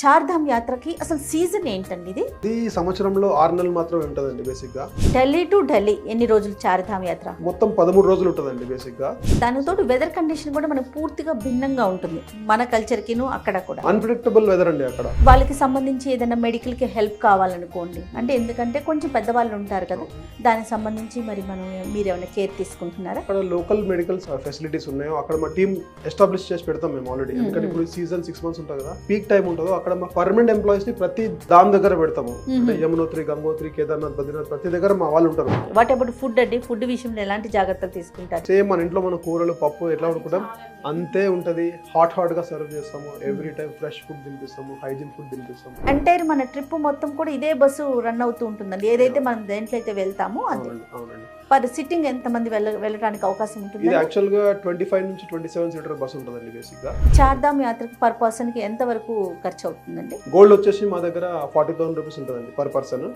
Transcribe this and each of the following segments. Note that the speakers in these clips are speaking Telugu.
చార్ధామ్ యాత్రకి అసలు సీజన్ ఏంటండి ఇది? ఇది సంవత్సరంలో ఆరు నెలలు మాత్రమే ఉంటుందండి బేసిక్గా ఢిల్లీ టు ఢిల్లీ ఎన్ని రోజులు చార్ధామ్ యాత్ర? మొత్తం పదమూడు రోజులు ఉంటుందండి బేసిక్గా దానితో వెదర్ కండిషన్ కూడా మనకు పూర్తిగా భిన్నంగా ఉంటుంది. మన కల్చర్కిను అక్కడ కూడా. అన్ప్రిడిక్టబుల్ వెదర్ అండి అక్కడ. వాళ్ళకి సంబంధించి ఏదైనా మెడికల్కి హెల్ప్ కావాలనుకోండి. అంటే ఎందుకంటే కొంచెం పెద్దవాళ్ళు ఉంటారు కదా. దానికి సంబంధించి మరి మనం మీరు ఏమైనా కేర్ తీసుకుంటున్నారా? అక్కడ లోకల్ మెడికల్ ఫెసిలిటీస్ ఉన్నాయో అక్కడ మా టీం ఎస్టాబ్లిష్ చేసి పెడతాం మేము ఆల్రెడీ ఎందుకంటే. ఇప్పుడు సీజన్ సిక్స్ మంత్స్ ఉంటుంది కదా. పీక్ టైం ఉంటుందో అక్కడ మా పర్మనెంట్ ఎంప్లాయీస్ని ప్రతి దాని దగ్గర పెడతాము. అంటే. యమునోత్రి గంగోత్రి కేదార్నాథ్ బద్రీనాథ్ ప్రతి దగ్గర మా వాళ్ళు ఉంటారు. వాట్ అబౌట్ ఫుడ్ అండి? ఫుడ్ విషయంలో ఎలాంటి జాగ్రత్తలు తీసుకుంటారు? సేమ్ మన ఇంట్లో మన కూరలు పప్పు ఎట్లా వండుకుంటాం? అంతే ఉంటది. హాట్ హాట్గా సర్వ్ చేస్తాము. ఎవ్రీ టైం ఫ్రెష్ ఫుడ్ తినిపిస్తాము హైజీన్ ఫుడ్ తినిపిస్తాము. ఎంటైర్ మన ట్రిప్ మొత్తం కూడా ఇదే బస్సు రన్ అవుతూ ఉంటుందండి. ఏదైతే మనం దేంట్లో అయితే వెళ్తామో అది. అవునండి అవునండి. పర్ సిట్టింగ్ ఎంతమంది వెళ్ళ వెళ్ళడానికి అవకాశం ఇది ఉంటుంది? యాక్చువల్గా ట్వంటీ ఫైవ్ నుంచి ట్వంటీ సెవెన్ సీటర్ బస్ ఉంటుందండి బేసిక్గా చార్ధామ్ యాత్రకి పర్ పర్సన్కి ఎంత వరకు ఖర్చు అవుతుందండి గోల్డ్ వచ్చేసి మా దగ్గర ఫార్టీ థౌసండ్ రూపీస్ ఉంటుందండి పర్ పర్సన్.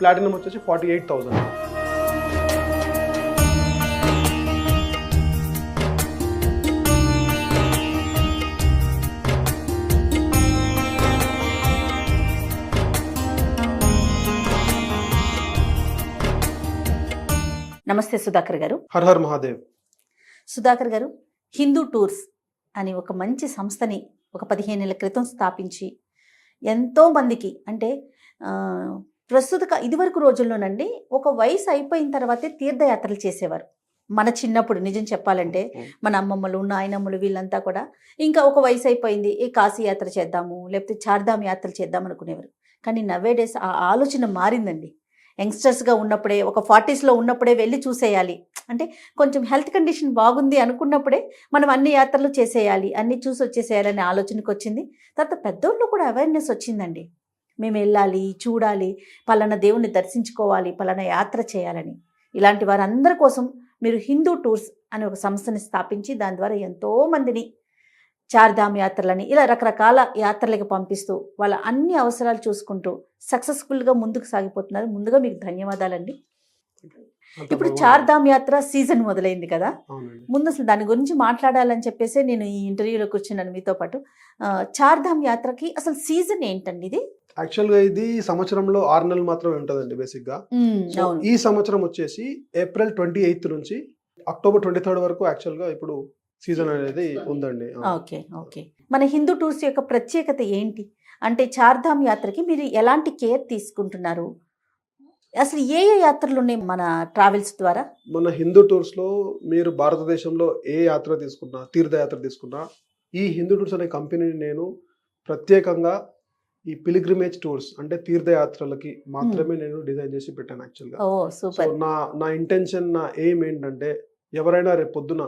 ప్లాటినం వచ్చేసి ఫార్టీ ఎయిట్ థౌసండ్. నమస్తే సుధాకర్ గారు. Her her Mahadev. సుధాకర్ గారు హిందూ టూర్స్ అని ఒక మంచి సంస్థని ఒక పదిహేను నెలల క్రితం స్థాపించి ఎంతో మందికి అంటే ప్రస్తుత ఇదివరకు రోజుల్లోనండి ఒక వయసు అయిపోయిన తర్వాతే తీర్థయాత్రలు చేసేవారు. మన చిన్నప్పుడు నిజం చెప్పాలంటే మన అమ్మమ్మలు నాయనమ్మలు వీళ్ళంతా కూడా ఇంకా ఒక వయసు అయిపోయింది ఏ కాశీ యాత్ర చేద్దాము లేకపోతే చార్ధామ్ యాత్ర చేద్దాం అనుకునేవారు. కానీ నవే డేస్ ఆ ఆలోచన మారిందండి. యంగ్స్టర్స్గా ఉన్నప్పుడే ఒక ఫార్టీస్లో ఉన్నప్పుడే వెళ్ళి చూసేయాలి. అంటే కొంచెం హెల్త్ కండిషన్ బాగుంది అనుకున్నప్పుడే మనం అన్ని యాత్రలు చేసేయాలి అన్ని చూసి వచ్చేసేయాలనే ఆలోచనకు వచ్చింది. తర్వాత పెద్దోళ్ళు కూడా అవేర్నెస్ వచ్చిందండి. మేము వెళ్ళాలి చూడాలి పలానా దేవుణ్ణి దర్శించుకోవాలి పలానా యాత్ర చేయాలని. ఇలాంటి వారందరి కోసం మీరు హిందూ టూర్స్ అనే ఒక సంస్థని స్థాపించి దాని ద్వారా ఎంతో మందిని చార్ధామ్ యాత్రలని ఇలా రకరకాల యాత్రలకు పంపిస్తూ వాళ్ళ అన్ని అవసరాలు చూసుకుంటూ సక్సెస్ఫుల్గా ముందుకు సాగిపోతున్నారు. ముందుగా మీకు ధన్యవాదాలండి. ఇప్పుడు చార్ధామ్ యాత్ర సీజన్ మొదలైంది కదా. ముందు అసలు దాని గురించి మాట్లాడాలని చెప్పేసి నేను ఈ ఇంటర్వ్యూలో కూర్చున్నాను మీతో పాటు. చార్ధామ్ యాత్రకి అసలు సీజన్ ఏంటండి ఇది? యాక్చువల్గా ఇది సంవత్సరంలో ఆరు నెలలు మాత్రమే ఉంటుందండి బేసిక్గా సో అవును. ఈ సంవత్సరం వచ్చేసి ఏప్రిల్ ట్వంటీ ఎయిత్ నుంచి అక్టోబర్ ట్వంటీ థర్డ్ వరకు యాక్చువల్గా ఇప్పుడు సీజన్ అనేది ఉందండి. Okay okay. మన హిందూ టూర్స్ యొక్క ప్రత్యేకత ఏంటి? అంటే చార్ధామ్ యాత్రకి మీరు ఎలాంటి కేర్ తీసుకుంటున్నారు? అసలు ఏ ఏ యాత్రలు ఉన్నాయి మన ట్రావెల్స్ ద్వారా? మన హిందూ టూర్స్లో మీరు భారతదేశంలో ఏ యాత్ర తీసుకున్నా తీర్థయాత్ర తీసుకున్నా ఈ హిందూ టూర్స్ అనే కంపెనీని నేను ప్రత్యేకంగా ఈ పిలిగ్రిమేజ్ టూర్స్ అంటే తీర్థయాత్రలకి మాత్రమే నేను డిజైన్ చేసి పెట్టాను యాక్చువల్గా. నా నా ఇంటెన్షన్ నా ఎయిమ్ ఏంటంటే ఎవరైనా రేపు పొద్దున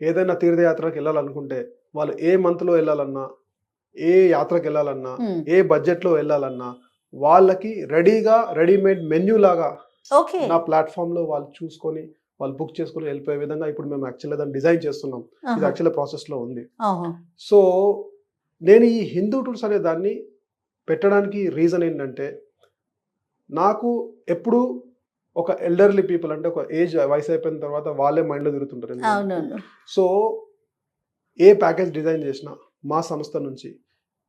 ఏదైనా తీర్థయాత్రకు వెళ్ళాలనుకుంటే వాళ్ళు ఏ మంత్లో వెళ్ళాలన్నా ఏ యాత్రకు వెళ్ళాలన్నా ఏ బడ్జెట్లో వెళ్ళాలన్నా వాళ్ళకి రెడీగా రెడీమేడ్ మెన్యూ లాగా నా ప్లాట్ఫామ్లో వాళ్ళు చూసుకొని వాళ్ళు బుక్ చేసుకొని వెళ్ళిపోయే విధంగా ఇప్పుడు మేము యాక్చువల్గా దాన్ని డిజైన్ చేస్తున్నాం. ఇది యాక్చువల్గా ప్రాసెస్లో ఉంది సో నేను ఈ హిందూ టూర్స్ అనే దాన్ని పెట్టడానికి రీజన్ ఏంటంటే నాకు ఎప్పుడు ఒక ఎల్డర్లీ పీపుల్ అంటే ఒక ఏజ్ వయసు అయిపోయిన తర్వాత వాళ్ళే మైండ్లో తిరుగుతుంటారు సో ఏ ప్యాకేజ్ డిజైన్ చేసినా మా సంస్థ నుంచి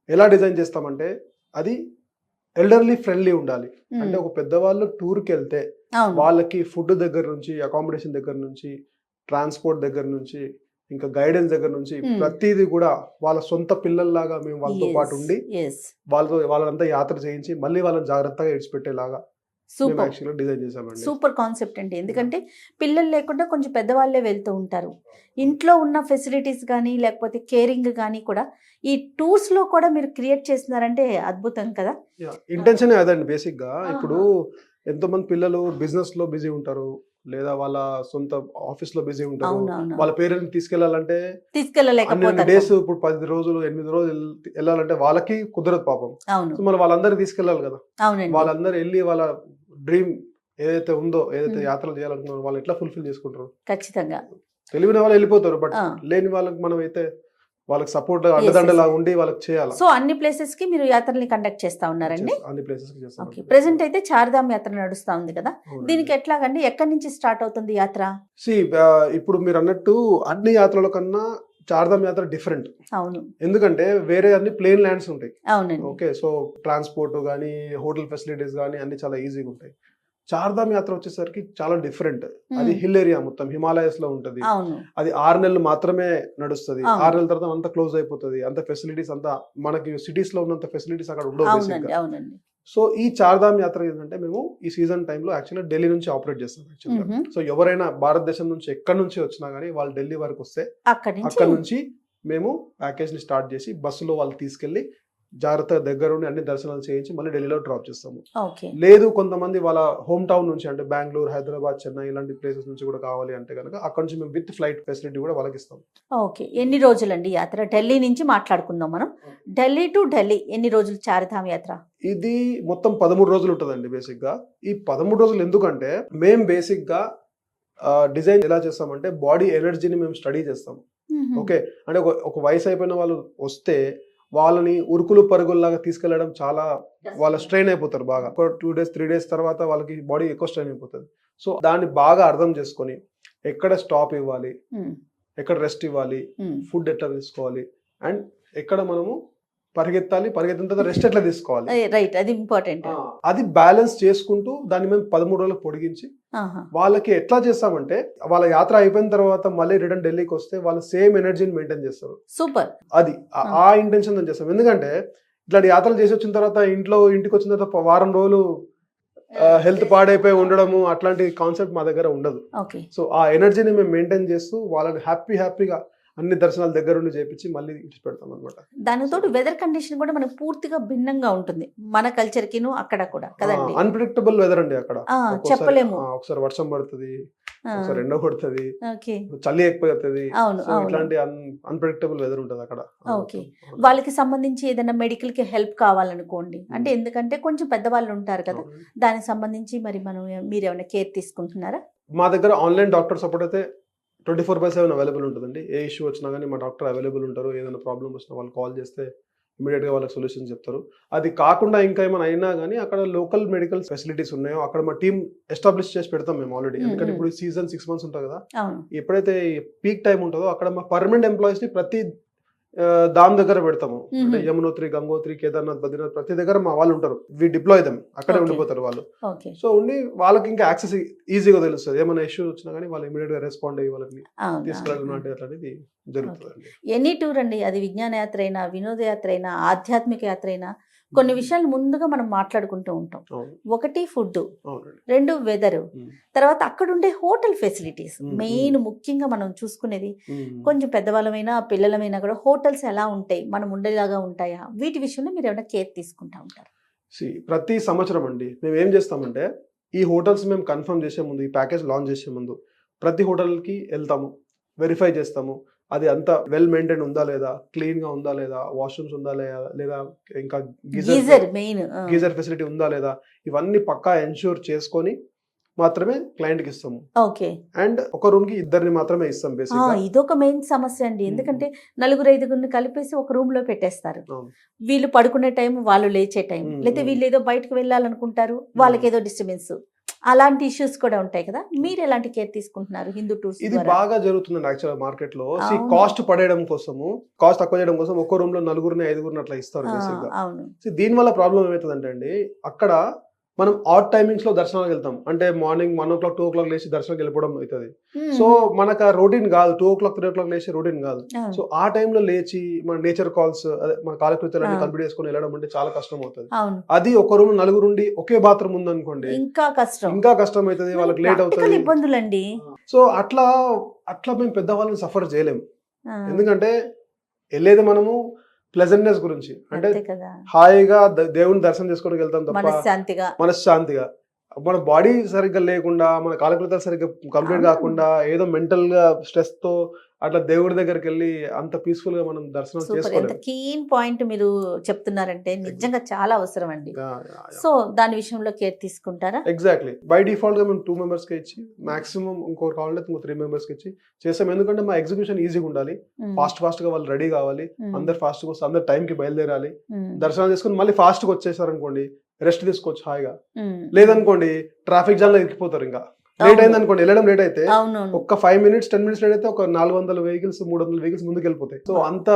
ఎలా డిజైన్ చేస్తామంటే అది ఎల్డర్లీ ఫ్రెండ్లీ ఉండాలి. అంటే ఒక పెద్దవాళ్ళు టూర్కి వెళ్తే వాళ్ళకి ఫుడ్ దగ్గర నుంచి అకామిడేషన్ దగ్గర నుంచి ట్రాన్స్పోర్ట్ దగ్గర నుంచి ఇంకా గైడెన్స్ దగ్గర నుంచి. ప్రతిదీ కూడా వాళ్ళ సొంత పిల్లల్లాగా మేము వాళ్ళతో పాటు ఉండి వాళ్ళతో వాళ్ళంతా యాత్ర చేయించి మళ్ళీ వాళ్ళని జాగ్రత్తగా ఇడిచిపెట్టేలాగా సూపర్. యాక్చువల్గా డిజైన్ చేసామండి. సూపర్ కాన్సెప్ట్ అండి. ఎందుకంటే పిల్లలు లేకుండా కొంచెం పెద్దవాళ్ళే వెళ్తూ ఉంటారు. ఇంట్లో ఉన్న ఫెసిలిటీస్ కానీ లేకపోతే కేరింగ్ కానీ కూడా ఈ టూర్స్లో కూడా మీరు క్రియేట్ చేస్తున్నారంటే అద్భుతం కదా. ఇంటెన్షన్ అదండి బేసిక్గా. ఇప్పుడు ఎంతో మంది పిల్లలు బిజినెస్లో బిజీ ఉంటారు. లేదా వాళ్ళ సొంత ఆఫీస్లో బిజీ ఉంటారు. వాళ్ళ పేరెంట్స్ తీసుకెళ్ళాలంటే అన్ని తీసుకెళ్ళలేకపోతారు. డేస్ ఇప్పుడు పది రోజులు ఎనిమిది రోజులు వెళ్- వెళ్ళాలంటే వాళ్ళకి కుదరదు పాపం. సో మరి వాళ్ళందరూ తీసుకెళ్ళాలి కదా. వాళ్ళందరూ వెళ్ళి వాళ్ళ డ్రీమ్ ఏదైతే ఉందో ఏదైతే. యాత్రలు చేయాలనుకున్నారో వాళ్ళు ఎట్లా ఫుల్ఫిల్ చేసుకుంటారు? ఖచ్చితంగా. తెలివిన వాళ్ళు వెళ్ళిపోతారు బట్. లేని వాళ్ళకి మనం అయితే వాళ్ళకి సపోర్ట్ అండదండలా ఉండి వాళ్ళకి చేయాలి? సో అన్ని ప్లేసెస్కి మీరు యాత్రల్ని కండక్ట్ చేస్తా ఉన్నారండి. అన్ని ప్లేసెస్ చేస్తాం. ఓకే ప్రెసెంట్ అయితే చార్ధామ్ యాత్ర నడుస్తా ఉంది కదా? దీనికి ఎట్లాగండి? ఎక్కడి నుంచి స్టార్ట్ అవుతుంది యాత్ర? సి ఇప్పుడు మీరు అన్నట్టు అన్ని యాత్రల కన్నా చార్ధామ్ యాత్ర డిఫరెంట్ అవును. ఎందుకంటే వేరే అన్ని ప్లేన్ ల్యాండ్స్ ఉంటాయి. అవునండి. ఓకే సో ట్రాన్స్పోర్ట్ కానీ హోటల్ ఫెసిలిటీస్ కానీ అన్ని చాలా ఈజీగా ఉంటాయి. చార్ధామ్ యాత్ర వచ్చేసరికి చాలా డిఫరెంట్ అది హిల్ ఏరియా మొత్తం హిమాలయస్లో ఉంటది అది ఆరు నెలలు మాత్రమే నడుస్తుంది. ఆరు నెలల తర్వాత అంతా క్లోజ్ అయిపోతుంది. అంత ఫెసిలిటీస్ అంతా మనకి సిటీస్లో ఉన్నంత ఫెసిలిటీస్ అక్కడ ఉండవు సో ఈ చార్ధామ్ యాత్ర ఏంటంటే మేము ఈ సీజన్ టైంలో యాక్చువల్గా ఢిల్లీ నుంచి ఆపరేట్ చేస్తాం యాక్చువల్గా. సో ఎవరైనా భారతదేశం నుంచి ఎక్కడి నుంచి వచ్చినా కానీ వాళ్ళు ఢిల్లీ వరకు వస్తే అక్కడి నుంచి అక్కడ నుంచి మేము ప్యాకేజ్ని స్టార్ట్ చేసి బస్సులో వాళ్ళు తీసుకెళ్ళి జాగ్రత్తగా దగ్గరుండి అన్ని దర్శనాలు చేయించి మళ్ళీ ఢిల్లీలో డ్రాప్ చేస్తాము. ఓకే. లేదు కొంతమంది వాళ్ళ హోమ్ టౌన్ నుంచి అంటే బెంగళూరు హైదరాబాద్ చెన్నై ఇలాంటి ప్లేసెస్ నుంచి కూడా కావాలి అంటే కనుక అక్కడ నుంచి మేము విత్ ఫ్లైట్ ఫెసిలిటీ కూడా వాళ్ళకి ఇస్తాం. ఓకే. ఎన్ని రోజులండి యాత్ర? ఢిల్లీ నుంచి మాట్లాడుకుందాం మనం. ఢిల్లీ టు ఢిల్లీ ఎన్ని రోజులు చారిధామ్ యాత్ర? ఇది మొత్తం పదమూడు రోజులు ఉంటుందండి బేసిక్గా. ఈ పదమూడు రోజులు ఎందుకంటే మేము బేసిక్గా డిజైన్ ఎలా చేస్తామంటే బాడీ ఎనర్జీని మేము స్టడీ చేస్తాం. ఓకే. అంటే ఒక వయసు అయిపోయిన వాళ్ళు వస్తే వాళ్ళని ఉరుకులు పరుగుల్లాగా తీసుకెళ్ళడం చాలా వాళ్ళ స్ట్రెయిన్ అయిపోతారు బాగా ఒక టూ డేస్ త్రీ డేస్ తర్వాత వాళ్ళకి బాడీ ఎక్కువ స్ట్రెయిన్ అయిపోతుంది సో దాన్ని బాగా అర్థం చేసుకొని ఎక్కడ స్టాప్ ఇవ్వాలి మ్మ్. ఎక్కడ రెస్ట్ ఇవ్వాలి. ఫుడ్ ఎట్లా తీసుకోవాలి అండ్ ఎక్కడ మనము పరిగెత్తాలి పరిగెత్తిన తర్వాత రెస్ట్ ఎట్లా తీసుకోవాలి? అదే, రైట్ అది ఇంపార్టెంట్ అది బ్యాలెన్స్ చేసుకుంటూ దాన్ని మేము పదమూడు రోజులు పొడిగించి. వాళ్ళకి ఎట్లా చేస్తామంటే వాళ్ళ యాత్ర అయిపోయిన తర్వాత మళ్ళీ రిటర్న్ ఢిల్లీకి వస్తే వాళ్ళు సేమ్ ఎనర్జీని మెయింటైన్ చేస్తారు. సూపర్ అది ఆ- ఇంటెన్షన్తో చేస్తాం. ఎందుకంటే ఇట్లాంటి యాత్రలు చేసి వచ్చిన తర్వాత ఇంట్లో ఇంటికి వచ్చిన తర్వాత వారం రోజులు హెల్త్ పాడైపోయి ఉండడము అట్లాంటి కాన్సెప్ట్ మా దగ్గర ఉండదు. సో ఆ ఎనర్జీని మేము మెయింటైన్ చేస్తూ వాళ్ళని హ్యాపీ హ్యాపీగా అన్ని దర్శనాలు దగ్గరుండి చేపించి మళ్ళీ పెడతాం అనమాట దానితో వెదర్ కండిషన్ కూడా మనకు పూర్తిగా భిన్నంగా ఉంటుంది. మన కల్చర్ కిను అక్కడ కూడా కదండి? అన్ప్రిడిక్టబుల్ వెదర్ అండి అక్కడ. చెప్పలేము. ఒకసారి వర్షం పడుతుంది ఒకసారి ఎండ కొడుతుంది చలి అవును ఇట్లాంటి అన్ప్రిడిక్టబుల్ వెదర్ ఉంటుంది అక్కడ. ఓకే. వాళ్ళకి సంబంధించి ఏదైనా మెడికల్కి హెల్ప్ కావాలనుకోండి. అంటే ఎందుకంటే కొంచెం పెద్దవాళ్ళు ఉంటారు కదా. దానికి సంబంధించి మరి మనం మీరు ఏమైనా కేర్ తీసుకుంటున్నారా? మా దగ్గర ఆన్లైన్ డాక్టర్ సపోర్ట్ అయితే twenty four by seven available ఉంటుందండి. ఏ ఇష్యూ వచ్చినా కానీ మా డాక్టర్ అవైలబుల్ ఉంటారు. ఏదైనా ప్రాబ్లం వచ్చినా వాళ్ళు కాల్ చేస్తే ఇమీడియట్గా వాళ్ళకి సొల్యూషన్ చెప్తారు. అది కాకుండా ఇంకా ఏమైనా అయినా కానీ అక్కడ లోకల్ మెడికల్ ఫెసిలిటీస్ ఉన్నాయో అక్కడ మా టీం ఎస్టాబ్లిష్ చేసి పెడతాం మేము ఆల్రెడీ ఎందుకంటే. ఇప్పుడు సీజన్ సిక్స్ మంత్స్ ఉంటుంది కదా. ఎప్పుడైతే పీక్ టైం ఉంటుందో అక్కడ మా పర్మనెంట్ ఎంప్లాయీస్ని ప్రతి దాని దగ్గర పెడతాము. అంటే యమునోత్రి గంగోత్రి కేదార్నాథ్ బద్రీనాథ్ ప్రతి దగ్గర మా వాళ్ళు ఉంటారు. We deploy them. అక్కడే. ఉండిపోతారు వాళ్ళు. సో ఉండి వాళ్ళకి ఇంకా యాక్సెస్ ఈజీగా తెలుస్తుంది. ఏమైనా ఇష్యూ వచ్చినా కానీ వాళ్ళు ఇమీడియట్గా రెస్పాండ్ అయ్యి వాళ్ళని అట్లాంటిది జరుగుతుందండి. ఎనీ టూర్ అండి. అది విజ్ఞాన యాత్ర అయినా వినోద యాత్ర అయినా ఆధ్యాత్మిక యాత్ర అయినా కొన్ని విషయాలు ముందుగా మనం మాట్లాడుకుంటూ ఉంటాం. ఒకటి ఫుడ్ రెండు వెదర్. తర్వాత అక్కడ ఉండే హోటల్ ఫెసిలిటీస్. మెయిన్ ముఖ్యంగా మనం చూసుకునేది. కొంచెం పెద్దవాళ్ళమైనా పిల్లలమైనా కూడా హోటల్స్ ఎలా ఉంటాయి మనం ఉండేలాగా ఉంటాయా? వీటి విషయంలో మీరు ఏమైనా కేర్ తీసుకుంటా ఉంటారు? ప్రతి సంవత్సరం అండి మేము ఏం చేస్తామంటే ఈ హోటల్స్ మేము కన్ఫర్మ్ చేసే ముందు ఈ ప్యాకేజ్ లాంచ్ చేసే ముందు ప్రతి హోటల్కి వెళ్తాము వెరిఫై చేస్తాము. అది అంత వెల్ మెయింటైన్ ఉందా లేదా? క్లీన్గా ఉందా లేదా? వాష్రూమ్స్ ఉందా లేదా? లేదా ఇంకా గీజర్ మెయిన్ గీజర్ ఫెసిలిటీ ఉందా లేదా? ఇవన్నీ పక్కా ఎన్ష్యూర్ చేసుకొని మాత్రమే క్లయింట్కి ఇస్తాము. ఓకే. అండ్ ఒక రూమ్కి ఇద్దరిని మాత్రమే ఇస్తాం గా ఇదొక మెయిన్ సమస్య అండి. ఎందుకంటే నలుగురు ఐదుగురిని కలిపేసి ఒక రూమ్లో పెట్టేస్తారు. వీళ్ళు పడుకునే టైం వాళ్ళు లేచే టైం లేకపోతే. వీళ్ళు ఏదో బయటకు వెళ్ళాలనుకుంటారు. వాళ్ళకి ఏదో డిస్టర్బెన్స్ అలాంటి ఇష్యూస్ కూడా ఉంటాయి కదా. మీరు ఎలాంటి కేర్ తీసుకుంటున్నారు హిందూ టూర్స్ ఇది బాగా జరుగుతుంది యాక్చువల్ మార్కెట్లో. కాస్ట్ పడేయడం కోసము కాస్ట్ తక్కువ చేయడం కోసం ఒక్కో రూమ్లో నలుగురిని ఐదుగురిని అట్లా ఇస్తారు బేసిక్గా. దీని వల్ల ప్రాబ్లం ఏమవుతుందంటే అండి అక్కడ మనం ఆట్ టైమింగ్స్లో దర్శనాలకు వెళ్తాం. అంటే morning one o'clock two o'clock లేచి దర్శనానికి వెళ్ళిపోవడం అవుతుంది. మ్మ్. సో మనకు ఆ రొటీన్ కాదు. Two o'clock three o'clock లేచి రొటీన్ కాదు. సో ఆ టైంలో లేచి మన నేచర్ కాల్స్ అదే మన కాలకృత్యాలు. కంప్లీట్ చేసుకొని వెళ్ళడం అంటే చాలా కష్టం అవుతుంది. అది ఒక రూమ్ నలుగురు ఉండి ఒకే బాత్రూమ్ ఉంది అనుకోండి ఇంకా కష్టం. ఇంకా కష్టం అవుతుంది వాళ్ళకి లేట్ అవుతుంది. ఇబ్బందులండి. సో అట్లా అట్లా మేము పెద్దవాళ్ళని సఫర్ చేయలేము ఎందుకంటే వెళ్ళేది మనము ప్లెజెంట్నెస్ గురించి. అంటే హాయిగా దేవుని దర్శనం చేసుకోవడానికి వెళ్తాం తప్ప మనశ్శాంతిగా. మన బాడీ సరిగ్గా లేకుండా మన కాలకృతాలు సరిగ్గా కంప్లీట్. కాకుండా ఏదో మెంటల్గా స్ట్రెస్తో అట్లా దేవుడి దగ్గరికి వెళ్ళి అంత పీస్ఫుల్గా మనం దర్శనం కీన్ పాయింట్ మీరు చెప్తున్నారంటే నిజంగా చాలా అవసరం అండి సో దాని విషయంలో కేర్ తీసుకుంటారా? ఎగ్జాక్ట్లీ బై డిఫాల్ట్గా మేము టూ మెంబర్స్కి ఇచ్చి మాక్సిమం ఇంకోటి కావాలంటే ఇంకో త్రీ మెంబర్స్కి ఇచ్చి చేస్తాం ఎందుకంటే మా ఎగ్జిక్యూషన్ ఈజీగా ఉండాలి. ఫాస్ట్ ఫాస్ట్గా వాళ్ళు రెడీ కావాలి. అందరు ఫాస్ట్గా వస్తే అందరు టైం కి బయలుదేరాలి. దర్శనం చేసుకుని మళ్ళీ ఫాస్ట్గా వచ్చేసారు అనుకోండి రెస్ట్ తీసుకోవచ్చు హాయిగా. లేదనుకోండి ట్రాఫిక్ జామ్లో ఇరికిపోతారు ఇంకా. లేట్. అయింది అనుకోండి వెళ్ళడం లేట్ అయితే ఒక్క five minutes ten minutes late అయితే ఒక నాలుగు వందల వెహికల్స్ మూడు వందల వెహికల్స్ ముందుకు వెళ్ళిపోతాయి సో అంత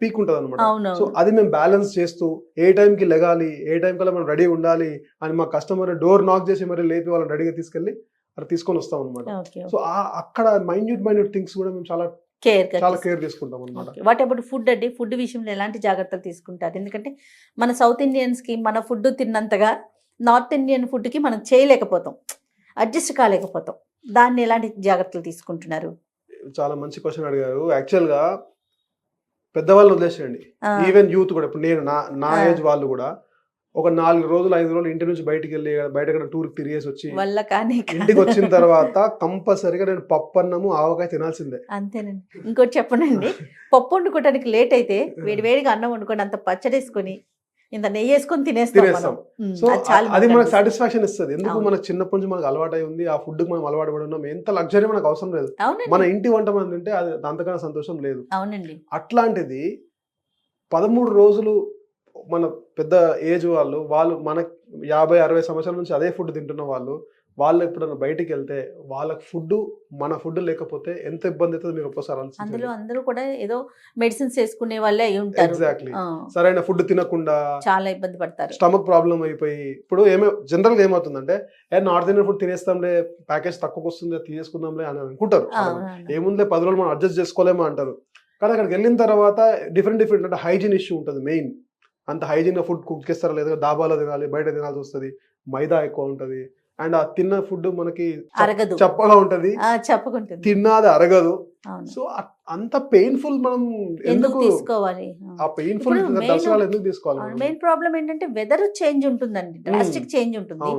పీక్ ఉంటుంది అనమాట సో అది మేము బ్యాలెన్స్ చేస్తూ ఏ టైంకి లెగాలి ఏ టైం కల్లా మనం రెడీ ఉండాలి అని మా కస్టమర్ డోర్ నాక్ చేసి మరి లేపి వాళ్ళని రెడీగా తీసుకెళ్ళి అక్కడ తీసుకొని వస్తాం అనమాట సో అక్కడ మైన్యూట్ మైన్యూట్ థింగ్స్ కూడా మేము చాలా కేర్ చాలా కేర్ తీసుకుంటాం అనమాట వాట్ అబౌట్ ఫుడ్ అండి? ఫుడ్ విషయంలో ఎలాంటి జాగ్రత్తలు తీసుకుంటారు? ఎందుకంటే మన సౌత్ ఇండియన్స్కి మన ఫుడ్ తిన్నంతగా నార్త్ ఇండియన్ ఫుడ్కి మనం చేయలేకపోతాం. అడ్జస్ట్ కాలేకపోతాం. దాన్ని ఎలాంటి జాగ్రత్తలు తీసుకుంటున్నారు? చాలా మంచి క్వశ్చన్ అడిగారు. యాక్చువల్గా పెద్దవాళ్ళని వదిలేసేయండి. ఈవెన్ యూత్ కూడా ఇప్పుడు నేను నా నా. ఏజ్ వాళ్ళు కూడా ఒక నాలుగు రోజులు ఐదు రోజులు ఇంటి నుంచి బయటికి వెళ్ళి బయట టూర్ తిరిగేసి వచ్చి. ఇంటికి వచ్చిన తర్వాత కంపల్సరిగా నేను పప్పు అన్నము ఆవకాయ తినాల్సిందే. అంతేనండి. ఇంకోటి చెప్పనండి. పప్పు వండుకోవడానికి లేట్ అయితే వేడి వేడిగా అన్నం వండుకొని అంత పచ్చడేసుకొని ఇంత నెయ్యి వేసుకొని తినేస్తాం మనం. సో అది మనకు. సాటిస్ఫాక్షన్ ఇస్తుంది. ఎందుకు. మనకు చిన్నప్పటి నుంచి మనకు అలవాటు అయి ఉంది ఆ ఫుడ్ మనం అలవాటు పడి ఉన్నాం ఎంత లగ్జరీ మనకు అవసరం లేదు. మన ఇంటి వంట మనం తింటే అది అంతకన్నా సంతోషం లేదు. అవునండి. అట్లాంటిది పదమూడు రోజులు మన పెద్ద ఏజ్ వాళ్ళు వాళ్ళు మన యాభై అరవై సంవత్సరాల నుంచి అదే ఫుడ్ తింటున్న వాళ్ళు వాళ్ళు ఎప్పుడైనా బయటికి వెళ్తే వాళ్ళకి ఫుడ్ మన ఫుడ్ లేకపోతే ఎంత ఇబ్బంది అవుతుందో మీరు ఒక్కసారి అందులో అందరూ కూడా ఏదో మెడిసిన్స్ వేసుకునే వాళ్ళే అయి ఉంటారు. ఎగ్జాక్ట్లీ సరైన ఫుడ్ తినకుండా చాలా ఇబ్బంది పడతారు. స్టమక్ ప్రాబ్లం అయిపోయి ఇప్పుడు ఏమే జనరల్గా ఏమవుతుందంటే ఏ నార్త్ ఇండియన్ ఫుడ్ తినేస్తాంలే ప్యాకేజ్ తక్కువకి వస్తుంది అది తీసేసుకుందాంలే అని అనుకుంటారు. ఏముందిలే పది రోజులు మనం అడ్జస్ట్ చేసుకోలేమా అంటారు. కానీ అక్కడికి వెళ్ళిన తర్వాత డిఫరెంట్ డిఫరెంట్ అంటే హైజీన్ ఇష్యూ ఉంటుంది మెయిన్. అంత హైజీన్ ఫుడ్ కుక్ చేస్తారా లేదా దాబాలో తినాలి బయట తినాల్సి వస్తుంది మైదా ఎక్కువ ఉంటుంది. అండ్ ఆ తిన్న ఫుడ్ మనకి అరగదు. చప్పగా ఉంటది. చెప్పుకుంటుంది. తిన్నది అరగదు. సో అంత పెయిన్ఫుల్ మనం ఎందుకు తీసుకోవాలి? ఆ. పెయిన్ఫుల్ దర్శనాలు ఎందుకు తీసుకోవాలి మనం? మెయిన్ ప్రాబ్లం ఏంటంటే వెదర్ చేంజ్ ఉంటుందండి డ్రాస్టిక్ చేంజ్ ఉంటుంది.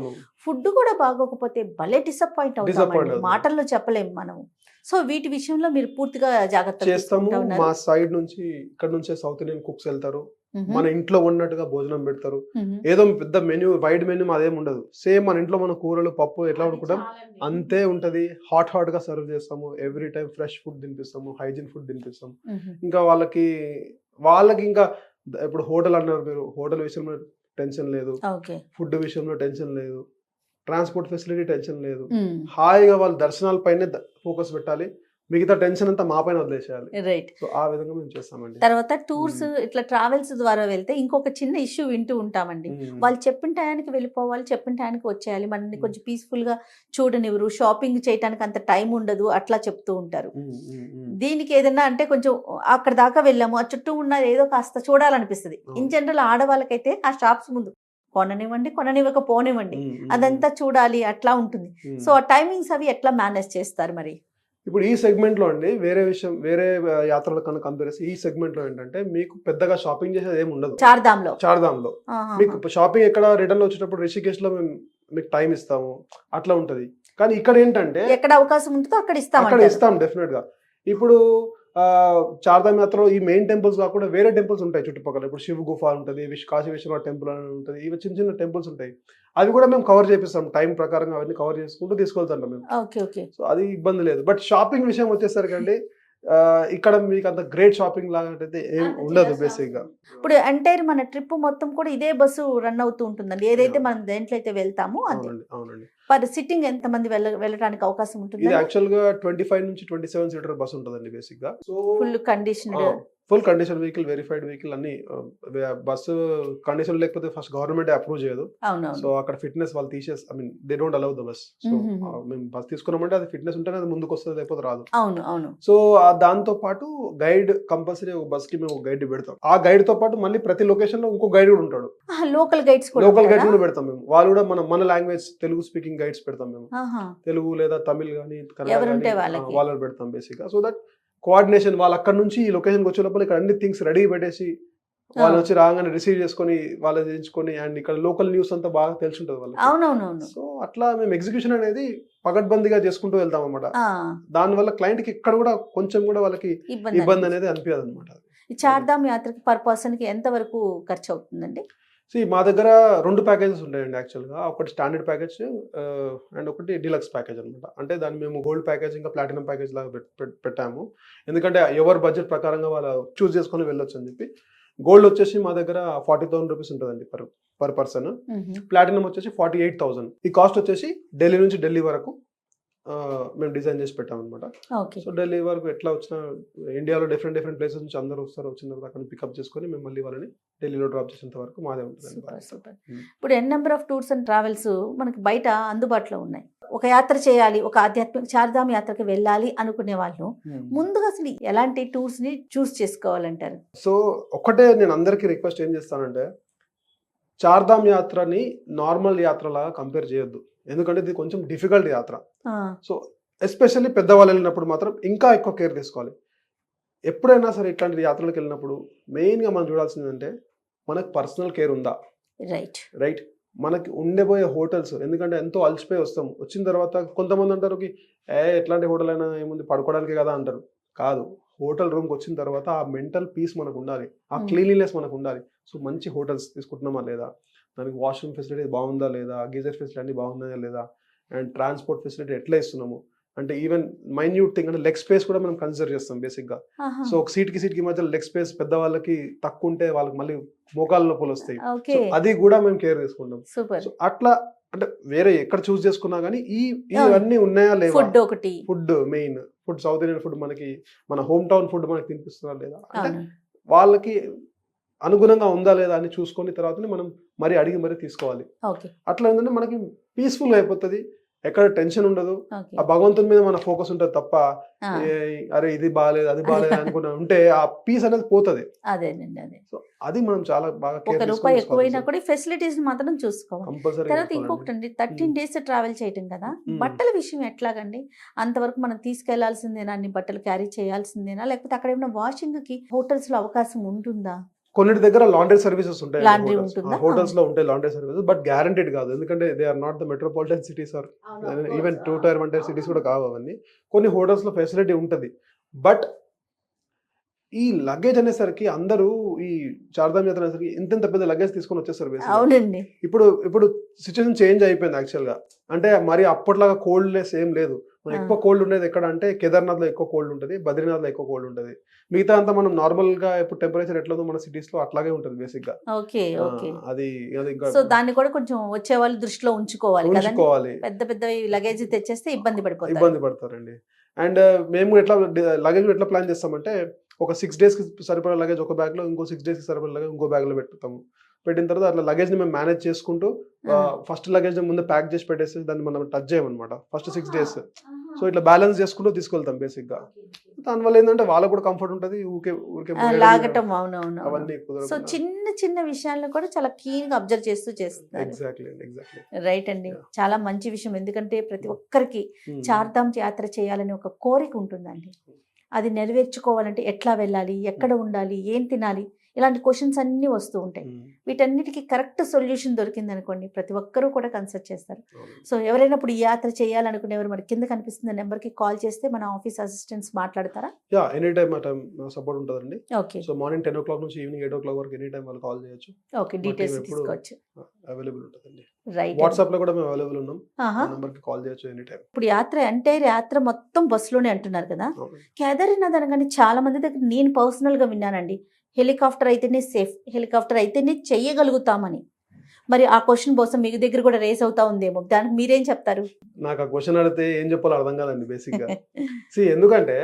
ఫుడ్ కూడా బాగోకపోతే భలే డిసప్పాయింట్ అవుతాం. మాటల్లో చెప్పలేము మనము. సో వీటి విషయంలో మీరు పూర్తిగా జాగ్రత్త చేస్తాము. మా సైడ్ నుంచి ఇక్కడ నుంచే సౌత్ ఇండియన్ కుక్స్ వెళ్తారు. మన ఇంట్లో ఉన్నట్టుగా భోజనం పెడతారు. ఏదో పెద్ద మెన్యూ వైడ్ మెన్యూ అదేం ఉండదు. సేమ్ మన ఇంట్లో మన కూరలు పప్పు ఎట్లా వండుకుంటాం? అంతే ఉంటది. హాట్ హాట్గా సర్వ్ చేస్తాము. ఎవ్రీ టైం ఫ్రెష్ ఫుడ్ తినిపిస్తాము. హైజీన్ ఫుడ్ తినిపిస్తాం ఇంకా వాళ్ళకి వాళ్ళకి ఇంకా ఇప్పుడు హోటల్ అన్నారు మీరు. హోటల్ విషయంలో టెన్షన్ లేదు. ఫుడ్ విషయంలో టెన్షన్ లేదు. ట్రాన్స్పోర్ట్ ఫెసిలిటీ టెన్షన్ లేదు. హాయిగా వాళ్ళు దర్శనాల పైనే ఫోకస్ పెట్టాలి. మిగతా టెన్షన్ అంతా మా పైన వదిలేసేయాలి. రైట్ సో ఆ విధంగా మేము చేస్తామండి. తర్వాత టూర్స్ ఇట్లా ట్రావెల్స్ ద్వారా వెళ్తే ఇంకొక చిన్న ఇష్యూ వింటూ ఉంటామండి. వాళ్ళు చెప్పిన టయానికి వెళ్ళిపోవాలి చెప్పిన టయానికి వచ్చేయాలి. మనల్ని. కొంచెం పీస్ఫుల్గా చూడనివ్వరు. షాపింగ్ చేయడానికి అంత టైం ఉండదు. అట్లా చెప్తూ ఉంటారు. దీనికి ఏదైనా అంటే కొంచెం అక్కడ దాకా వెళ్ళాము. ఆ చుట్టూ ఉన్న ఏదో కాస్త చూడాలనిపిస్తుంది. ఇన్. జనరల్ ఆడవాళ్ళకైతే ఆ షాప్స్ ముందు కొననివ్వండి కొననివ్వక పోనివ్వండి. అదంతా చూడాలి. అట్లా ఉంటుంది. సో ఆ టైమింగ్స్ అవి ఎట్లా మేనేజ్ చేస్తారు మరి? ఇప్పుడు ఈ సెగ్మెంట్లో అండి వేరే విషయం వేరే యాత్రల కన్నా కంపేర్ చేసి ఈ సెగ్మెంట్లో ఏంటంటే మీకు పెద్దగా షాపింగ్ చేసేది ఏమి ఉండదు. చార్ధామ్లో చార్ధామ్లో మీకు షాపింగ్ ఎక్కడ రిటర్న్ వచ్చేటప్పుడు రిషికేష్లో మేము మీకు టైం ఇస్తాము అట్లా ఉంటది. కానీ ఇక్కడ ఏంటంటే ఎక్కడ అవకాశం ఉంటుందో అక్కడ అక్కడ ఇస్తామంటారు ఇస్తాం డెఫినెట్గా. ఇప్పుడు యాత్రలో ఈ మెయిన్ టెంపుల్స్ కాకుండా వేరే టెంపుల్స్ ఉంటాయి చుట్టుపక్కల. ఇప్పుడు శివ గుఫ ఉంటుంది విశ్ కాశీ విశ్వనాథ్ టెంపుల్ అని ఉంటుంది. ఇవి చిన్న చిన్న టెంపుల్స్ ఉంటాయి. అవి కూడా మేము కవర్ చేపిస్తాం. టైం ప్రకారంగా అవన్నీ కవర్ చేసుకుంటూ తీసుకెళ్తాం మేము. సో అది ఇబ్బంది లేదు. బట్ షాపింగ్ విషయం వచ్చేసరికి అండి ఇక్కడ మీకు అంత గ్రేట్ షాపింగ్ లాగా ఏం ఉండదు. బేసిక్గా. ఇప్పుడు ఎంటైర్ మన ట్రిప్ మొత్తం కూడా ఇదే బస్సు రన్ అవుతూ ఉంటుందండి. ఏదైతే. మనం దేంట్లో అయితే వెళ్తామో అవునండి పర్ సిట్టింగ్ ఎంత మంది వెళ్ళ వెళ్ళడానికి అవకాశం ఇది ఉంటుంది యాక్చువల్గా ట్వంటీ ఫైవ్ నుంచి ట్వంటీ సెవెన్ సీటర్ బస్ ఉంటుందండి బేసిక్గా. So full conditioned full condition vehicle verified vehicle అన్ని బస్సు కండిషన్ లేకపోతే ఫస్ట్ గవర్నమెంట్ అప్రూవ్ చేయదు. సో అక్కడ ఫిట్నెస్ వాళ్ళు తీసేసి I mean they don't allow the bus. So. మేము బస్ తీసుకున్నామంటే అది ఫిట్నెస్ ఉంటేనే అది ముందుకు వస్తుంది లేకపోతే రాదు. అవును అవును. సో దాంతో పాటు గైడ్ కంపల్సరీ ఒక బస్కి మేము గైడ్ పెడతాం. ఆ గైడ్తో పాటు మళ్ళీ ప్రతి లొకేషన్లో ఇంకో గైడ్ కూడా ఉంటాడు. లోకల్ గైడ్స్ కూడా లోకల్ గైడ్స్ ఉంటారా? కూడా పెడతాం మేము. వాళ్ళు కూడా మన మన లాంగ్వేజ్ తెలుగు స్పీకింగ్ గైడ్స్ పెడతాం మేము. తెలుగు లేదా తమిళ్ కానీ వాళ్ళకి. వాళ్ళని పెడతాం బేసిక్గా సో దట్ కోఆర్డినేషన్ వాళ్ళు అక్కడ నుంచి ఈ లొకేషన్కి వచ్చే లోపల ఇక్కడ అన్ని థింగ్స్ రెడీ పెట్టేసి వాళ్ళు. వచ్చి రాగానే రిసీవ్ చేసుకొని వాళ్ళు చేయించుకొని అండ్ ఇక్కడ లోకల్ న్యూస్ అంతా బాగా తెలిసి ఉంటుంది అవునవునవును. సో అట్లా మేము ఎగ్జిక్యూషన్ అనేది పగడ్బందీగా చేసుకుంటూ వెళ్తాం అనమాట దానివల్ల క్లయింట్కి ఇక్కడ కూడా కొంచెం కూడా వాళ్ళకి ఇబ్బంది. అనేది అనిపించదు అనమాట చార్ధామ్ యాత్రకి పర్ పర్సన్కి ఎంత వరకు ఖర్చు అవుతుందండి సో మా దగ్గర రెండు ప్యాకేజెస్ ఉంటాయండి యాక్చువల్గా ఒకటి స్టాండర్డ్ ప్యాకేజ్ అండ్ ఒకటి డిలక్స్ ప్యాకేజ్ అనమాట అంటే దాన్ని మేము గోల్డ్ ప్యాకేజ్ ఇంకా ప్లాటినం ప్యాకేజ్ లాగా పెట్- పెట్- పెట్టాము. ఎందుకంటే ఎవరి బడ్జెట్ ప్రకారంగా వాళ్ళు చూస్ చేసుకొని వెళ్ళొచ్చు అని చెప్పి. గోల్డ్ వచ్చేసి మా దగ్గర ఫార్టీ థౌసండ్ రూపీస్ ఉంటుందండి పర్ పర్ పర్సన్. ప్లాటినం వచ్చేసి ఫార్టీ ఎయిట్ థౌసండ్ ఈ కాస్ట్ వచ్చేసి ఢిల్లీ నుంచి ఢిల్లీ వరకు మేము డిజైన్ చేసి పెట్టాం అనమాట ఓకే. సో ఢిల్లీ వరకు ఎట్లా వచ్చినా ఇండియాలో డిఫరెంట్ డిఫరెంట్ ప్లేసెస్ నుంచి అందరూ వస్తారు వచ్చిన తర్వాత అక్కడ పికప్ చేసుకొని మేము మళ్ళీ వాళ్ళని ఢిల్లీలో డ్రాప్ చేసేంత వరకు మాదే ఉంటుంది. ఇప్పుడు n number of tours and travels మనకి బయట అందుబాటులో ఉన్నాయి. ఒక యాత్ర చేయాలి ఒక ఆధ్యాత్మిక చార్ధామ్ యాత్రకి వెళ్ళాలి అనుకునే వాళ్ళు ముందుగా అసలు ఎలాంటి టూర్స్ని చూస్ చేసుకోవాలంటారు? సో ఒకటే నేను అందరికీ రిక్వెస్ట్ ఏం చేస్తానంటే చార్ధామ్ యాత్రని నార్మల్ యాత్రలాగా కంపేర్ చేయొద్దు. ఎందుకంటే ఇది కొంచెం డిఫికల్ట్ యాత్ర. సో ఎస్పెషల్లీ పెద్దవాళ్ళు వెళ్ళినప్పుడు మాత్రం ఇంకా ఎక్కువ కేర్ తీసుకోవాలి. ఎప్పుడైనా సరే ఇట్లాంటి యాత్రలకు వెళ్ళినప్పుడు మెయిన్గా మనం చూడాల్సింది అంటే మనకు పర్సనల్ కేర్ ఉందా? రైట్ రైట్ మనకి ఉండబోయే హోటల్స్ ఎందుకంటే ఎంతో అలసిపోయి వస్తాం. వచ్చిన తర్వాత కొంతమంది అంటారు "కి, ఏ ఎట్లాంటి హోటల్ అయినా ఏముంది? పడుకోవడానికి కదా అంటారు. కాదు. హోటల్ రూమ్కి వచ్చిన తర్వాత ఆ మెంటల్ పీస్ మనకు ఉండాలి. ఆ. క్లీన్లీనెస్ మనకు ఉండాలి. సో మంచి హోటల్స్ తీసుకుంటున్నామా లేదా? దానికి వాష్రూమ్ ఫెసిలిటీ బాగుందా లేదా? గీజర్ ఫెసిలిటీ అన్ని బాగుందా లేదా? అండ్ ట్రాన్స్పోర్ట్ ఫెసిలిటీ ఎట్లా ఇస్తున్నాము? అంటే ఈవెన్ మైన్యూట్ థింగ్ అంటే లెగ్ స్పేస్ కూడా మనం కన్సిడర్ చేస్తాం బేసిక్గా ఆహా, సో ఒక సీట్కి సీట్కి మధ్య లెగ్ స్పేస్ పెద్దవాళ్ళకి తక్కువ ఉంటే వాళ్ళకి మళ్ళీ మోకాళ్ళ నొప్పులు వస్తాయి. సో అది కూడా మేము కేర్ తీసుకుంటాం సో అట్లా అంటే వేరే ఎక్కడ చూస్ చేసుకున్నా కానీ ఈ ఇవన్నీ ఉన్నాయా లేవా? ఫుడ్ ఒకటి. Food main food south Indian food మనకి మన హోమ్ టౌన్ ఫుడ్ మనకి తినిపిస్తున్నా లేదా? అంటే వాళ్ళకి అనుగుణంగా ఉందా లేదా అని చూసుకొని తర్వాతనే మనం మరి అడిగి మరి తీసుకోవాలి. అట్లా ఏంటంటే మనకి పీస్ఫుల్ అయిపోతుంది. ఎక్కడ టెన్షన్ ఉండదు. ఆ భగవంతుని మీద మన ఫోకస్ ఉంటుంది తప్ప అరే ఇది బాగాలేదు అది బాగాలేదు అనుకున్నా ఉంటే ఆ పీస్ అనేది పోతుంది. అదేనండి అదే. సో అది మనం చాలా బాగా ఒక రూపాయి ఎక్కువైనా కూడా ఫెసిలిటీస్ మాత్రం చూసుకోవాలి. తర్వాత ఇంకొకటి అండి థర్టీన్ డేస్ ట్రావెల్ చేయటం కదా. బట్టల విషయం ఎట్లాగండి? అంతవరకు మనం తీసుకెళ్ళాల్సిందేనా? అన్ని బట్టలు క్యారీ చేయాల్సిందేనా? లేకపోతే అక్కడ ఏమైనా వాషింగ్కి హోటల్స్లో అవకాశం ఉంటుందా? కొన్నిటి దగ్గర లాండ్రీ సర్వీసెస్ ఉంటాయి? హోటల్స్లో ఉంటాయి లాండ్రీ సర్వీసెస్ బట్ గ్యారంటీడ్ కాదు. ఎందుకంటే they are not the metropolitan cities are even two tier one tier cities కూడా కావు అవన్నీ. కొన్ని హోటల్స్లో ఫెసిలిటీ ఉంటుంది. బట్ ఈ లగేజ్ అనేసరికి అందరూ ఈ చార్ధామ్ యాత్ర అనేసరికి ఇంత పెద్ద లగేజ్ తీసుకొని basically. అవునండి. ఇప్పుడు ఇప్పుడు సిచ్యువేషన్ చేంజ్ అయిపోయింది యాక్చువల్గా. అంటే మరి అప్పట్లాగా కోల్డ్నెస్ ఏం లేదు. ఎక్కువ కోల్డ్ ఉండేది ఎక్కడ అంటే కేదార్నాథ్లో ఎక్కువ కోల్డ్ ఉంటుంది బద్రీనాథ్లో ఎక్కువ కోల్డ్ ఉంటుంది. మిగతా అంతా మనం నార్మల్గా ఇప్పుడు టెంపరేచర్ ఎట్లా మన సిటీస్లో అట్లాగే ఉంటుంది బేసిక్గా ఓకే ఓకే. అది సో దాన్ని కూడా కొంచెం వచ్చే వాళ్ళు దృష్టిలో ఉంచుకోవాలి ఉంచుకోవాలి. పెద్ద పెద్ద లగేజ్ తెచ్చేస్తే ఇబ్బంది పడిపోతారు. ఇబ్బంది పడతారండి. అండ్ మేము ఎట్లా లగేజ్ ఎట్లా ప్లాన్ చేస్తామంటే ఒక సిక్స్ డేస్కి సరిపడే లగేజ్ ఒక బ్యాగ్లో ఇంకో సిక్స్ డేస్కి సరిపడే లగేజ్ ఇంకో బ్యాగ్లో పెట్టుతాము పెట్టిన తర్వాత అట్లా లగేజ్ని మేము మేనేజ్ చేసుకుంటూ ఫస్ట్ లగేజ్ ముందు ప్యాక్ చేసి పెట్టేసి దాన్ని మనం టచ్ చేయమన్నమాట. ఫస్ట్ సిక్స్ డేస్ సో ఇట్లా బ్యాలెన్స్ చేసుకుంటూ తీసుకెళ్తాం బేసిక్గా. దానివల్ల ఏంటంటే వాళ్ళకు కూడా కంఫర్ట్ ఉంటుంది ఊరికే ఊరికే లాగటం అవునవును అవన్నీ సో చిన్న చిన్న విషయాలను కూడా చాలా కీన్గా అబ్జర్వ్ చేస్తూ చేస్తున్నారు. ఎగ్జాక్ట్లీ ఎగ్జాక్ట్లీ రైట్ అండి. చాలా మంచి విషయం. ఎందుకంటే ప్రతి ఒక్కరికి చార్ధామ్ యాత్ర చేయాలని ఒక కోరిక ఉంటుందండి. అది నెరవేర్చుకోవాలంటే ఎట్లా వెళ్ళాలి ఎక్కడ ఉండాలి ఏం తినాలి ఇలాంటి క్వశ్చన్స్ అన్నీ వస్తూ ఉంటాయి. వీటన్నిటికీ కరెక్ట్ సొల్యూషన్ దొరికింది అనుకోండి ప్రతి ఒక్కరూ కూడా కన్సల్ట్ చేస్తారు. సో ఎవరైనా ఇప్పుడు ఈ యాత్ర చేయాలనుకునేవారు మరి కింద కనిపిస్తున్న నెంబర్కి కాల్ చేస్తే మన ఆఫీస్ అసిస్టెంట్స్ మాట్లాడతారా? యా ఎనీ టైమ్ ఆ టైం సపోర్ట్ ఉంటుందండి. Okay. So morning ten o'clock నుంచి ఈవినింగ్ ఎయిట్ ఓ క్లాక్ వరకు ఎనీ టైం వాళ్ళు కాల్ చేయొచ్చు. ఓకే డీటెయిల్స్ తీసుకోవచ్చు. అవైలబుల్ ఉంటుందండి. రైట్. వాట్సాప్లో కూడా మేము అవైలబుల్ ఉన్నాం. ఆ నెంబర్కి కాల్ చేయొచ్చు ఎనీ టైం ఇప్పుడు యాత్ర అంటే యాత్ర మొత్తం బస్సులోనే అంటున్నారు కదా? కేదార్నాథ్ అనగానే చాలా మంది దగ్గర నేను పర్సనల్గా విన్నానండి. హెలికాప్టర్ అయితేనే సేఫ్ హెలికాప్టర్ అయితేనే చెయ్యగలుగుతామని. మరి ఆ క్వశ్చన్ కోసం మీ దగ్గర కూడా రేస్ అవుతా ఉందేమో. దానికి మీరేం చెప్తారు? నాకు ఆ క్వశ్చన్ అడిగితే ఏం చెప్పాలో అర్థం కాదండి బేసిక్గా. సి ఎందుకంటే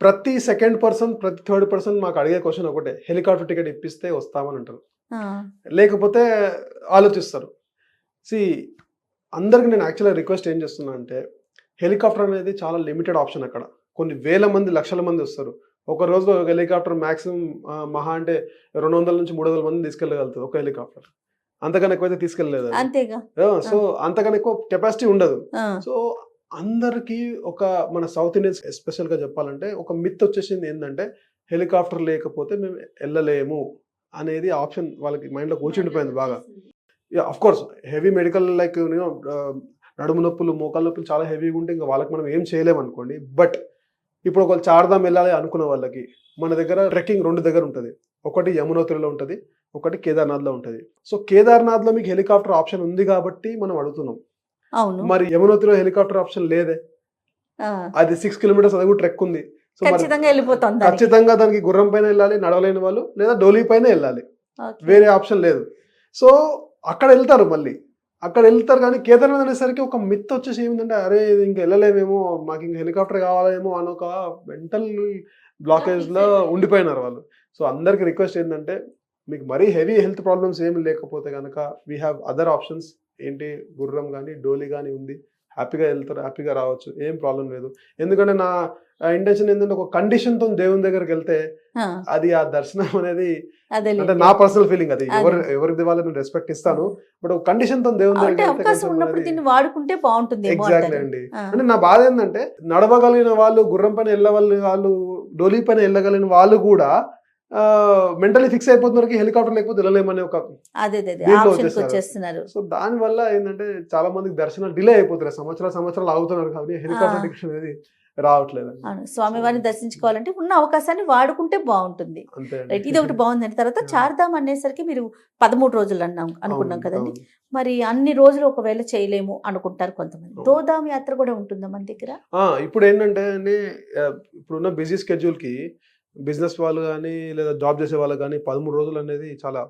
ప్రతి సెకండ్ పర్సన్ ప్రతి థర్డ్ పర్సన్ మాకు అడిగే క్వశ్చన్ ఒకటే. హెలికాప్టర్ టికెట్ ఇప్పిస్తే వస్తామని అంటారు. లేకపోతే ఆలోచిస్తారు. సి అందరికి నేను యాక్చువల్గా రిక్వెస్ట్ ఏం చేస్తున్నా అంటే హెలికాప్టర్ అనేది చాలా లిమిటెడ్ ఆప్షన్ అక్కడ. కొన్ని వేల మంది లక్షల మంది వస్తారు. ఒక రోజులో ఒక హెలికాప్టర్ మాక్సిమం మహా అంటే రెండు వందల నుంచి మూడు వందల మంది తీసుకెళ్ళగలుగుతుంది ఒక హెలికాప్టర్. అంతకన్నా ఎక్కువైతే తీసుకెళ్ళలేదు అది. అంతేగా? సో అంతకన్నా ఎక్కువ కెపాసిటీ ఉండదు. సో అందరికీ ఒక మన సౌత్ ఇండియన్స్ ఎస్పెషల్గా చెప్పాలంటే ఒక మిత్ వచ్చేసింది ఏంటంటే హెలికాప్టర్ లేకపోతే మేము వెళ్ళలేము అనేది ఆప్షన్ వాళ్ళకి మైండ్లో కూర్చుండిపోయింది బాగా. Of course heavy medical like నడుము నొప్పులు మోకాలు నొప్పులు చాలా హెవీగా ఉంటే ఇంకా వాళ్ళకి మనం ఏం చేయలేము అనుకోండి బట్ ఇప్పుడు ఒకళ్ళు చార్ధామ్ వెళ్ళాలి అనుకున్న వాళ్ళకి మన దగ్గర ట్రెక్కింగ్ రెండు దగ్గర ఉంటుంది. ఒకటి యమునోత్రిలో ఉంటుంది ఒకటి కేదార్నాథ్లో ఉంటుంది. సో కేదార్నాథ్లో మీకు హెలికాప్టర్ ఆప్షన్ ఉంది కాబట్టి మనం అడుగుతున్నాం. అవును. మరి యమునోత్రిలో హెలికాప్టర్ ఆప్షన్ లేదే. అది సిక్స్ కిలోమీటర్స్ అది కూడా ట్రెక్ ఉంది. ఖచ్చితంగా వెళ్ళిపోతుంది. ఖచ్చితంగా దానికి గుర్రం పైన వెళ్ళాలి నడవలేని వాళ్ళు లేదా డోలీ పైన వెళ్ళాలి. వేరే ఆప్షన్ లేదు. సో అక్కడ వెళ్తారు మళ్ళీ. అక్కడ వెళ్తారు కానీ కేదార్నాథ్ అనేసరికి ఒక మిత్ వచ్చేసి ఏమిటంటే అరే ఇది ఇంకా వెళ్ళలేమేమో మాకు ఇంకా హెలికాప్టర్ కావాలేమో అని ఒక మెంటల్ బ్లాకేజ్లో ఉండిపోయినారు వాళ్ళు. సో అందరికి రిక్వెస్ట్ ఏంటంటే మీకు మరీ హెవీ హెల్త్ ప్రాబ్లమ్స్ ఏమి లేకపోతే కనుక వీ హ్యావ్ అదర్ ఆప్షన్స్ ఏంటి? గుర్రం కానీ డోలీ కానీ ఉంది. హ్యాపీగా వెళ్తారు హ్యాపీగా రావచ్చు. ఏం ప్రాబ్లం లేదు. ఎందుకంటే నా ఇంటెన్షన్ ఏంటంటే ఒక కండిషన్తో దేవుని దగ్గరికి వెళ్తే అది ఆ దర్శనం అనేది అంటే నా పర్సనల్ ఫీలింగ్ అది. ఎవరు ఎవరిది వాళ్ళని రెస్పెక్ట్ ఇస్తాను. బట్ ఒక కండిషన్తో దేవుని దగ్గరికి వాడుకుంటే బాగుంటుంది ఎగ్జాక్ట్లీ అండి. అంటే నా బాధ ఏంటంటే నడవగలిగిన వాళ్ళు గుర్రం పైన వెళ్ళగలిగిన వాళ్ళు డోలీ పైన వెళ్ళగలిగిన వాళ్ళు కూడా మెంటలీ ఫిక్స్ అయిపోతున్నారు హెలికాప్టర్ లేకపోతే వెళ్ళలేమనే ఒక. వచ్చేస్తున్నారు. సో దాని వల్ల ఏంటంటే చాలా మందికి దర్శనాలు డిలే అయిపోతున్నాయి సంవత్సరాలు సంవత్సరాలు ఆగుతున్నారు కాబట్టి హెలికాప్టర్ అనేది రావట్లేదు అవును. స్వామివారిని దర్శించుకోవాలంటే ఉన్న అవకాశాన్ని వాడుకుంటే బాగుంటుంది. రైట్ ఇది ఒకటి బాగుందండి. తర్వాత. చార్ధామ్ అనేసరికి మీరు పదమూడు రోజులు అన్నాం అనుకున్నాం కదండి. మరి అన్ని రోజులు ఒకవేళ చేయలేము అనుకుంటారు కొంతమంది. దోదాం యాత్ర కూడా ఉంటుందా మన దగ్గర? ఇప్పుడు ఏంటంటే అండి ఇప్పుడున్న బిజీ స్కెడ్యూల్కి బిజినెస్ వాళ్ళు కానీ లేదా జాబ్ చేసే వాళ్ళు కానీ పదమూడు రోజులు అనేది చాలా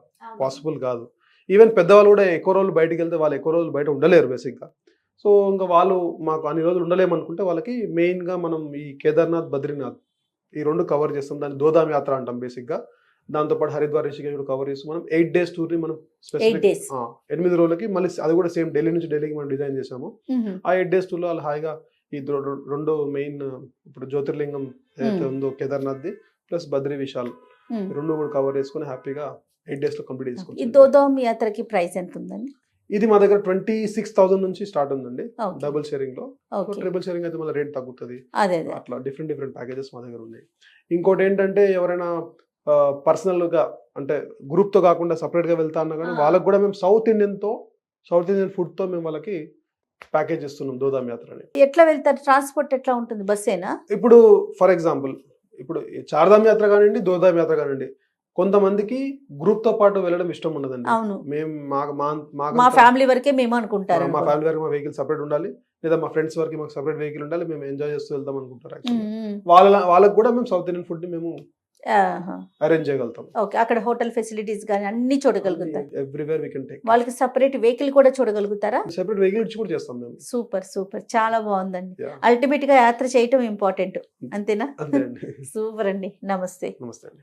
పాసిబుల్ కాదు. ఈవెన్ పెద్దవాళ్ళు కూడా ఎక్కువ రోజులు బయటికి వెళ్తే వాళ్ళు ఎక్కువ రోజులు బయట ఉండలేరు బేసిక్గా. సో ఇంకా వాళ్ళు మాకు అన్ని రోజులు ఉండలేము అనుకుంటే వాళ్ళకి మెయిన్గా మనం ఈ కేదార్నాథ్ బద్రీనాథ్ ఈ రెండు కవర్ చేస్తాం. దాన్ని దోదాం యాత్ర అంటాం బేసిక్గా దాంతోపాటు హరిద్వార్ రిషికేష్ కూడా కవర్ చేస్తాం. మనం ఎయిట్ డేస్ టూర్ని మనం స్పెసిఫిక్ ఎనిమిది రోజులకి మళ్ళీ అది కూడా సేమ్ ఢిల్లీ నుంచి ఢిల్లీకి మనం డిజైన్ చేసాము ఆ ఎయిట్ డేస్ టూర్లో వాళ్ళు హాయిగా ఈ రెండు మెయిన్ ఇప్పుడు జ్యోతిర్లింగం ఏదైతే. ఉందో కేదార్నాథ్ది ప్లస్ బద్రీ విశాల్ ఈ రెండు కూడా కవర్ చేసుకుని హ్యాపీగా ఎయిట్ డేస్లో కంప్లీట్ ఈ చేసుకుంటాం దోదాం యాత్రకి ప్రైస్ ఎంత ఉందండి ఇది మా దగ్గర ట్వంటీ సిక్స్ థౌసండ్ నుంచి స్టార్ట్ ఉందండి డబుల్ షేరింగ్లో. ట్రిపుల్ షేరింగ్ అయితే మళ్ళీ రేట్ తగ్గుతుంది. అట్లా డిఫరెంట్ డిఫరెంట్ ప్యాకేజెస్ మా దగ్గర ఉన్నాయి. ఇంకోటి ఏంటంటే ఎవరైనా పర్సనల్గా అంటే గ్రూప్తో కాకుండా సపరేట్గా వెళ్తా అన్నా కానీ. వాళ్ళకి కూడా మేము సౌత్ ఇండియన్తో సౌత్ ఇండియన్ ఫుడ్తో మేము వాళ్ళకి ప్యాకేజ్ ఇస్తున్నాం దోదాం యాత్రని. ఎట్లా వెళ్తారు? ట్రాన్స్పోర్ట్ ఎట్లా ఉంటుంది? బస్సేనా? ఇప్పుడు ఫర్ ఎగ్జాంపుల్ ఇప్పుడు చార్ధామ్ యాత్ర కానివ్వండి దోదాం యాత్ర కానివ్వండి కొంతమందికి గ్రూప్తో పాటు వెళ్ళడం ఇష్టం ఉండదండి. అవును. మేము మా ఫ్యామిలీ వరకే మేము అనుకుంటారు మా ఫ్యామిలీ వరకు మా వెహికల్ సపరేట్ ఉండాలి. లేదా మా ఫ్రెండ్స్ వరకు మాకు సపరేట్ వెహికల్ ఉండాలి. మేము ఎంజాయ్ చేస్తూ వెళ్దాం అనుకుంటారు వాళ్ళ వాళ్ళకి కూడా మేము సౌత్ ఇండియన్ ఫుడ్ని మేము అరేంజ్ చేయగలుగుతాం. ఓకే. అక్కడ హోటల్ ఫెసిలిటీస్ కానీ అన్ని చూడగలుగుతారు. ఎవ్రీవేర్ వీ కెన్ టేక్ వాళ్ళకి సపరేట్ వెహికల్ కూడా చూడగలుగుతారా? సెపరేట్ వెహికల్ ఇచ్చి కూడా చేస్తాం మేము. Super super. చాలా బాగుందండి. అల్టిమేట్గా యాత్ర చేయటం ఇంపార్టెంట్ అంతేనా? సూపర్ అండి. నమస్తే. నమస్తే అండి.